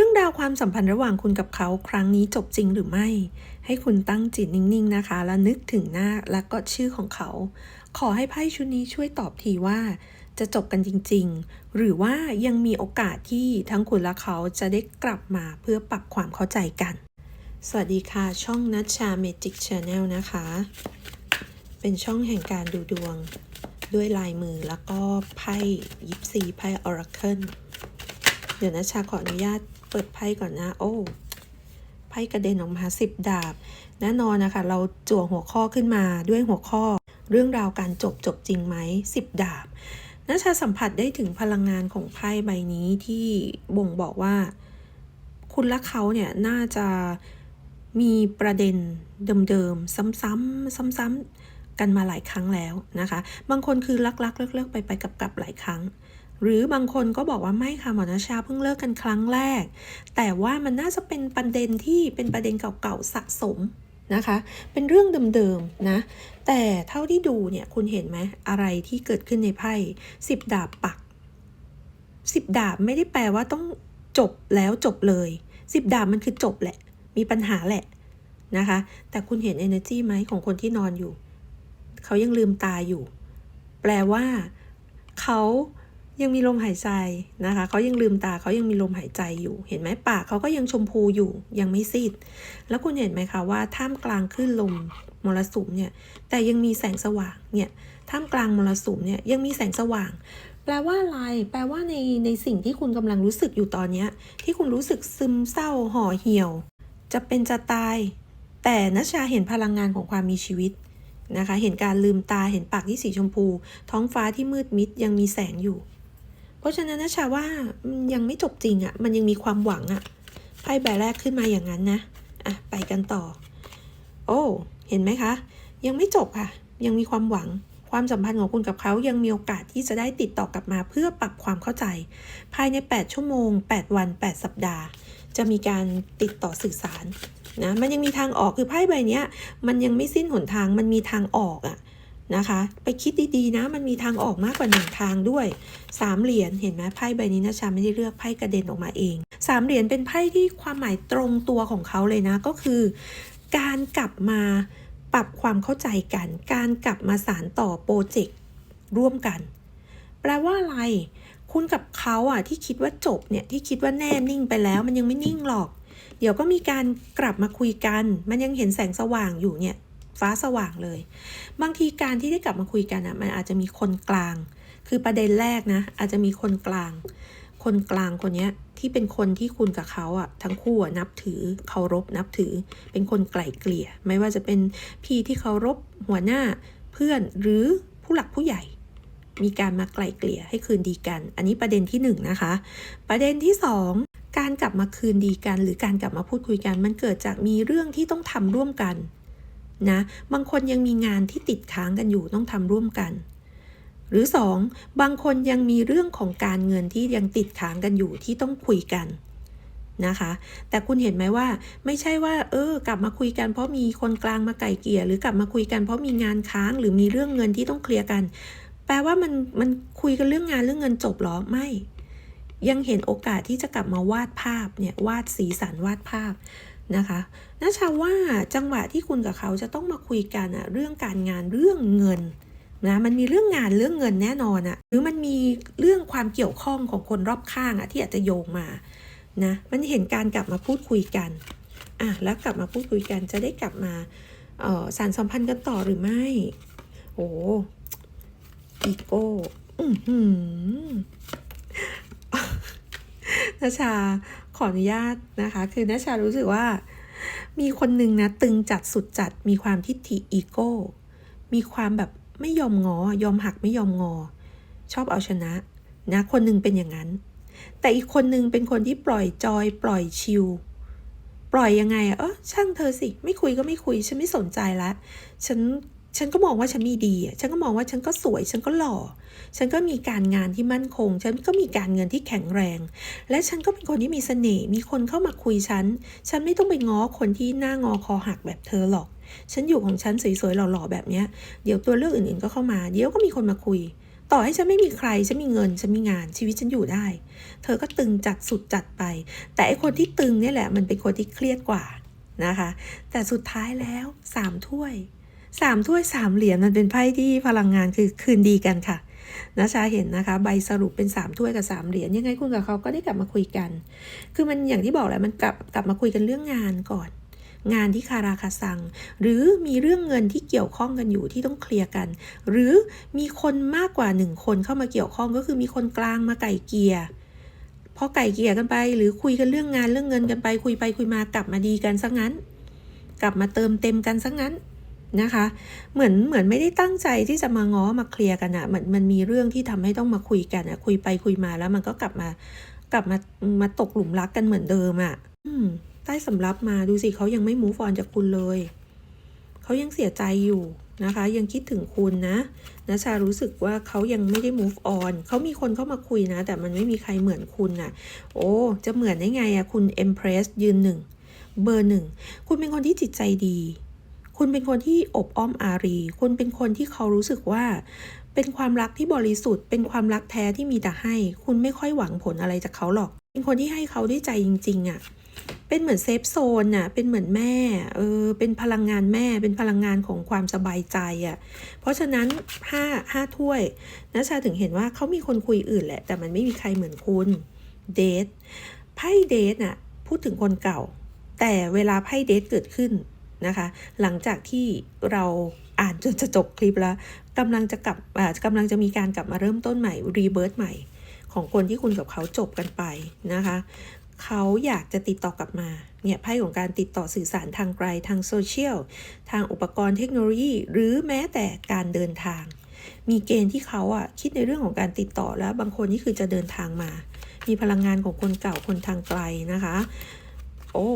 รื่องราวความสัมพันธ์ระหว่างคุณกับเขาครั้งนี้จบจริงหรือไม่ ให้คุณตั้งจิตนิ่งๆนะคะ แล้วนึกถึงหน้าและก็ชื่อของเขา ขอให้ไพ่ชุดนี้ช่วยตอบทีว่า จะจบกันจริง ๆ หรือว่ายังมีโอกาสที่ทั้งคุณและเขาจะได้กลับมาเพื่อปรับความเข้าใจกัน สวัสดีค่ะ ช่องนัชชาเมจิกชาแนลนะคะ เป็นช่องแห่งการดูดวง ด้วยลายมือแล้วก็ไพ่ยิปซีไพ่ออราเคิลเดี๋ยวนะชาขออนุญาต เปิดไพ่ก่อนนะ โอ้ไพ่กระเด็นออกมาสิบดาบ แน่นอนนะคะ เราจั่วหัวข้อขึ้นมาด้วยหัวข้อ เรื่องราวการจบจบจริงไหมสิบดาบนาชาสัมผัสได้ถึงพลังงานของไพ่ใบนี้ที่บ่งบอกว่า คุณและเขาเนี่ยน่าจะมีประเด็นเดิมๆ ซ้ำๆซ้ำๆกันมาหลายครั้งแล้วนะคะ บางคนคือลักๆเลิกๆไปไปๆกับๆหลายครั้ง หรือบางคนก็บอกว่าไม่ค่ะหมอนาชาเพิ่งเลิกกันครั้งแรก แต่ว่ามันน่าจะเป็นประเด็นที่เป็นประเด็นเก่าๆสะสมนะคะ เป็นเรื่องเดิมๆนะ แต่เท่าที่ดูเนี่ยคุณเห็นไหมอะไรที่เกิดขึ้นในไพ่สิบดาบปักสิบดาบไม่ได้แปลว่าต้องจบแล้วจบเลยสิบดาบมันคือจบแหละ มีปัญหาแหละนะคะ แต่คุณเห็น energy ไหมของคนที่นอนอยู่ เขายังลืมตาอยู่ แปลว่า เขา ยังมีลมหายใจนะคะเขายังลืมตาเขายังมีลมหายใจอยู่ เห็นไหมปากเขาก็ยังชมพูอยู่ยังไม่ซีด แล้วคุณเห็นไหมคะว่าท่ามกลางคลื่นลมมรสุมเนี่ยแต่ยังมีแสงสว่างเนี่ยท่ามกลางมรสุมเนี่ยยังมีแสงสว่าง แปลว่าอะไร แปลว่าในในสิ่งที่คุณกำลังรู้สึกอยู่ตอนเนี้ยที่คุณรู้สึกซึมเศร้าห่อเหี่ยว จะเป็นจะตาย แต่นัชชาเห็นพลังงานของความมีชีวิตนะคะ เห็นการลืมตาเห็นปากที่สีชมพู ท้องฟ้าที่มืดมิดยังมีแสงอยู่ ราะฉะนั้นนัชาว่ายังไม่จบจริงอะ่ะ มันยังมีความหวังอะ่ะไพ่ใบแรกขึ้นมาอย่างนั้นนะอะไปกันต่อ โอ้เห็นไหมคะ ยังไม่จบค่ะ ยังมีความหวังความสัมพันธ์ของคุณกับเขายังมีโอกาสที่จะได้ติดต่อกลับมาเพื่อปรับความเข้าใจ ภายใน 8 ชั่วโมง 8 วัน 8 สัปดาห์ จะมีการติดต่อสื่อสารนะมันยังมีทางออกคือไพ่ใบนี้มันยังไม่สิ้นหนทางมันมีทางออกอะ นะคะ ไปคิดดีๆนะ มันมีทางออกมากกว่าหนึ่งทางด้วยสามเหรียญเห็นไหมไพ่ใบนี้นะชาไม่ได้เลือกไพ่กระเด็นออกมาเองสามเหรียญเป็นไพ่ที่ความหมายตรงตัวของเขาเลยนะก็คือ การกลับมาปรับความเข้าใจกัน การกลับมาสารต่อโปรเจกต์ร่วมกัน แปลว่าอะไร คุณกับเขาอะที่คิดว่าจบเนี่ยที่คิดว่าแน่นิ่งไปแล้ว มันยังไม่นิ่งหรอก เดี๋ยวก็มีการกลับมาคุยกัน มันยังเห็นแสงสว่างอยู่เนี่ย ฟ้าสว่างเลย บางทีการที่ได้กลับมาคุยกันอะมันอาจจะมีคนกลาง คือประเด็นแรกนะ อาจจะมีคนกลาง คนกลางคนเนี้ยที่เป็นคนที่คุณกับเขาอะทั้งคู่นับถือเคารพนับถือ เป็นคนไกล่เกลี่ย ไม่ว่าจะเป็นพี่ที่เคารพหัวหน้าเพื่อนหรือผู้หลักผู้ใหญ่ มีการมาไกล่เกลี่ยให้คืนดีกัน อันนี้ประเด็นที่หนึ่งนะคะ ประเด็นที่สองการกลับมาคืนดีกัน หรือการกลับมาพูดคุยกัน มันเกิดจากมีเรื่องที่ต้องทำร่วมกัน นะบางคนยังมีงานที่ติดค้างกันอยู่ต้องทำร่วมกัน หรือ 2. บางคนยังมีเรื่องของการเงินที่ยังติดค้างกันอยู่ที่ต้องคุยกันนะคะ แต่คุณเห็นไหมว่า ไม่ใช่ว่า เออ กลับมาคุยกันเพราะมีคนกลางมาไก่เกลี่ยหรือกลับมาคุยกันเพราะมีงานค้างหรือมีเรื่องเงินที่ต้องเคลียร์กัน แปลว่ามันมันคุยกันเรื่องงานเรื่องเงินจบหรอไม่ ยังเห็นโอกาสที่จะกลับมาวาดภาพเนี่ยวาดสีสันวาดภาพ นะคะน่าชาว่าจังหวะที่คุณกับเขาจะต้องมาคุยกันอะเรื่องการงานเรื่องเงินนะมันมีเรื่องงานเรื่องเงินแน่นอนอะหรือมันมีเรื่องความเกี่ยวข้องของคนรอบข้างอะที่อาจจะโยงมานะมันเห็นการกลับมาพูดคุยกันอะแล้วกลับมาพูดคุยกันจะได้กลับมาออสารสัมพันธ์กันต่อหรือไม่ โอ้อีโก้อือหือนาชา ขออนุญาตนะคะ คือนาชารู้สึกว่า มีคนหนึ่งนะ ตึงจัดสุดจัด มีความทิฏฐิอีโก้ มีความแบบไม่ยอมงอ ยอมหักไม่ยอมงอ ชอบเอาชนะนะ คนหนึ่งเป็นอย่างนั้น แต่อีกคนหนึ่งเป็นคนที่ปล่อยจอย ปล่อยชิลปล่อยยังไงอะเออช่างเธอสิ ไม่คุยก็ไม่คุย ฉันไม่สนใจละ ฉัน ฉันก็มองว่าฉันมีดี ฉันก็มองว่าฉันก็สวย ฉันก็หล่อ ฉันก็มีการงานที่มั่นคง ฉันก็มีการเงินที่แข็งแรง และฉันก็เป็นคนที่มีเสน่ห์ มีคนเข้ามาคุยฉัน ฉันไม่ต้องไปง้อคนที่หน้างอคอหักแบบเธอหรอก ฉันอยู่ของฉันสวยๆหล่อๆแบบเนี้ย เดี๋ยวตัวเลือกอื่นๆก็เข้ามา เดี๋ยวก็มีคนมาคุย ต่อให้ฉันไม่มีใคร ฉันมีเงิน ฉันมีงาน ชีวิตฉันอยู่ได้ เธอก็ตึงจัดสุดจัดไป แต่ไอคนที่ตึงเนี่ยแหละ มันเป็นคนที่เครียดกว่านะคะ แต่สุดท้ายแล้วสามถ้วย สามถ้วยสามเหรียญมันเป็นไพ่ที่พลังงานคือคืนดีกันค่ะนะชาเห็นนะคะ ใบสรุปเป็นสามถ้วยกับสามเหรียญยังไงคุณกับเขาก็ได้กลับมาคุยกัน คือมันอย่างที่บอกแหละมันกลับกลับมาคุยกันเรื่องงานก่อน งานที่คาราคาซัง หรือมีเรื่องเงินที่เกี่ยวข้องกันอยู่ที่ต้องเคลียร์กัน หรือมีคนมากกว่าหนึ่งคนเข้ามาเกี่ยวข้องก็คือมีคนกลางมาไก่เกียร์พอไก่เกียร์กันไป หรือคุยกันเรื่องงานเรื่องเงินกันไป คุยไปคุยมากลับมาดีกันซะงั้น กลับมาเติมเต็มกันซะงั้น นะคะ เหมือนเหมือนไม่ได้ตั้งใจที่จะมาง้อมาเคลียร์กันอะเหมือนมันมีเรื่องที่ทำให้ต้องมาคุยกันอะคุยไปคุยมาแล้วมันก็กลับมากลับมามาตกหลุมรักกันเหมือนเดิมอะอืมใต้สำรับมาดูสิเขายังไม่ move on จากคุณเลยเขายังเสียใจอยู่นะคะ ยังคิดถึงคุณนะนะชารู้สึกว่าเขายังไม่ได้ move on เขามีคนเข้ามาคุยนะ แต่มันไม่มีใครเหมือนคุณน่ะ โอ้ จะเหมือนได้ไงอะคุณ Empress ยืนหนึ่ง เบอร์หนึ่ง คุณเป็นคนที่จิตใจดี คุณเป็นคนที่อบอ้อมอารี คุณเป็นคนที่เขารู้สึกว่า เป็นความรักที่บริสุทธิ์ เป็นความรักแท้ที่มีแต่ให้ คุณไม่ค่อยหวังผลอะไรจากเขาหรอก เป็นคนที่ให้เขาด้วยใจจริง ๆอะ่ะ เป็นเหมือนเซฟโซนน่ะ เป็นเหมือนแม่ เออ เป็นพลังงานแม่ เป็นพลังงานของความสบายใจอะ่ะ เพราะฉะนั้นห้าห้าถ้วยนะชาถึงเห็นว่าเขามีคนคุยอื่นแหละ แต่มันไม่มีใครเหมือนคุณเดทไพ่เดทน่ะ พูดถึงคนเก่า แต่เวลาไพ่เดทเกิดขึ้น นะคะ หลังจากที่เราอ่านจนจะจบคลิปแล้วกำลังจะกลับกำลังจะมีการกลับมาเริ่มต้นใหม่รีเบิร์ตใหม่ ของคนที่คุณกับเขาจบกันไปนะคะเขาอยากจะติดต่อกลับมา เนี่ยไพ่ของการติดต่อสื่อสารทางไกลทางโซเชียล ทางอุปกรณ์เทคโนโลยี หรือแม้แต่การเดินทาง มีเกณฑ์ที่เขาอะคิดในเรื่องของการติดต่อแล้ว บางคนนี่คือจะเดินทางมา มีพลังงานของคนเก่าคนทางไกลนะคะ โอ้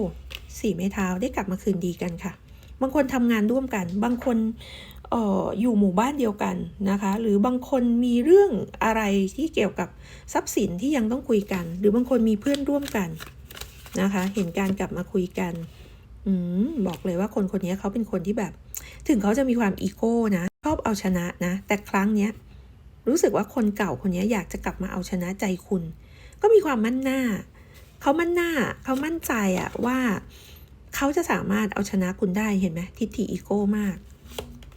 สี่ไม้เท้าได้กลับมาคืนดีกันค่ะ บางคนทำงานร่วมกัน บางคนอออยู่หมู่บ้านเดียวกันนะคะ หรือบางคนมีเรื่องอะไรที่เกี่ยวกับทรัพย์สินที่ยังต้องคุยกัน หรือบางคนมีเพื่อนร่วมกันนะคะ เห็นการกลับมาคุยกันอืมบอกเลยว่าคนคนนี้เขาเป็นคนที่แบบ ถึงเขาจะมีความอีโก้นะชอบเอาชนะนะ แต่ครั้งเนี้ยรู้สึกว่าคนเก่าคนนี้อยากจะกลับมาเอาชนะใจคุณ ก็มีความมั่นหน้า เขามั่นหน้าเขามั่นใจอะว่าเขาจะสามารถเอาชนะคุณได้เห็นไหมทิฏฐิอีโก้มาก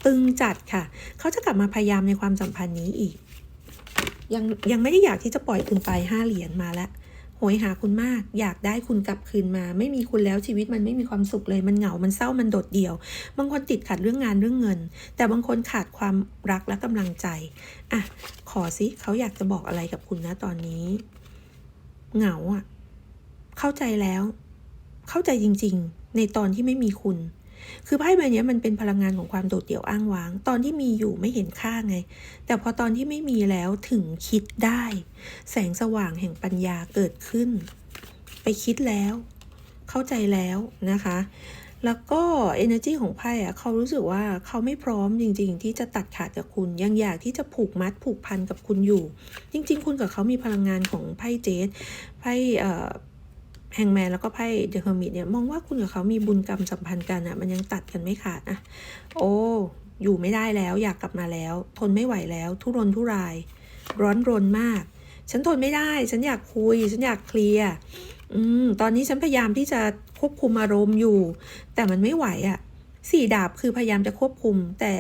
ตึงจัดค่ะ เขาจะกลับมาพยายามในความสัมพันธ์นี้อีก ยังยังไม่ได้อยากที่จะปล่อยคุณไปห้าเหรียญมาแล้วโหยหาคุณมาก อยากได้คุณกลับคืนมา ไม่มีคุณแล้วชีวิตมันไม่มีความสุขเลย มันเหงา มันเศร้า มันโดดเดี่ยว บางคนติดขัดเรื่องงานเรื่องเงิน แต่บางคนขาดความรักและกำลังใจ อะ ขอสิเขาอยากจะบอกอะไรกับคุณนะตอนนี้ เหงาอะ เข้าใจแล้ว เข้าใจจริง ๆ ในตอนที่ไม่มีคุณ คือไพ่ใบนี้มันเป็นพลังงานของความโดดเดี่ยวอ้างว้าง ตอนที่มีอยู่ไม่เห็นค่าไง แต่พอตอนที่ไม่มีแล้วถึงคิดได้ แสงสว่างแห่งปัญญาเกิดขึ้น ไปคิดแล้ว เข้าใจแล้วนะคะ แล้วก็ energy ของไพ่อะเขารู้สึกว่าเขาไม่พร้อมจริง ๆ ที่จะตัดขาดกับคุณ ยังอยากที่จะผูกมัดผูกพันกับคุณอยู่ จริง ๆ คุณกับเขามีพลังงานของไพ่เจดไพ่ แฮงแมนแล้วก็ไพ่เดอะเฮอร์มิตเนี่ยมองว่าคุณกับเขามีบุญกรรมสัมพันธ์กันอะมันยังตัดกันไม่ขาดอะโอ้อยู่ไม่ได้แล้วอยากกลับมาแล้ว ทนไม่ไหวแล้ว ทุรนทุราย ร้อนรนมาก ฉันทนไม่ได้ ฉันอยากคุย ฉันอยากเคลียร์อืมตอนนี้ฉันพยายามที่จะควบคุมอารมณ์อยู่ แต่มันไม่ไหวอะสี่ดาบคือพยายามจะควบคุม แต่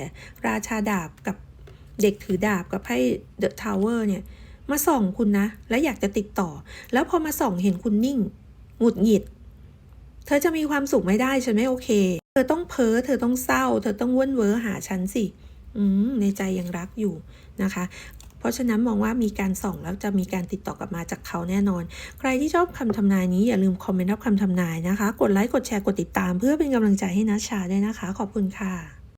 ราชาดาบกับเด็กถือดาบกับไพ่เดอะทาวเวอร์เนี่ย มาส่องคุณนะ แล้วอยากจะติดต่อ แล้วพอมาส่องเห็นคุณนิ่ง หงุดหงิด เธอจะมีความสุขไม่ได้ฉันไม่โอเค เธอต้องเพ้อเธอต้องเศร้า เธอต้องว้นเว้อหาฉันสิอืมในใจยังรักอยู่นะคะเพราะฉะนั้นมองว่ามีการส่องแล้วจะมีการติดต่อกลับมาจากเขาแน่นอน ใครที่ชอบคำทำนายนี้อย่าลืมคอมเมนต์รับคำทำนายนะคะ กดไลค์ กดแชร์ กดติดตามเพื่อเป็นกำลังใจให้นัชชาด้วยนะคะ ขอบคุณค่ะ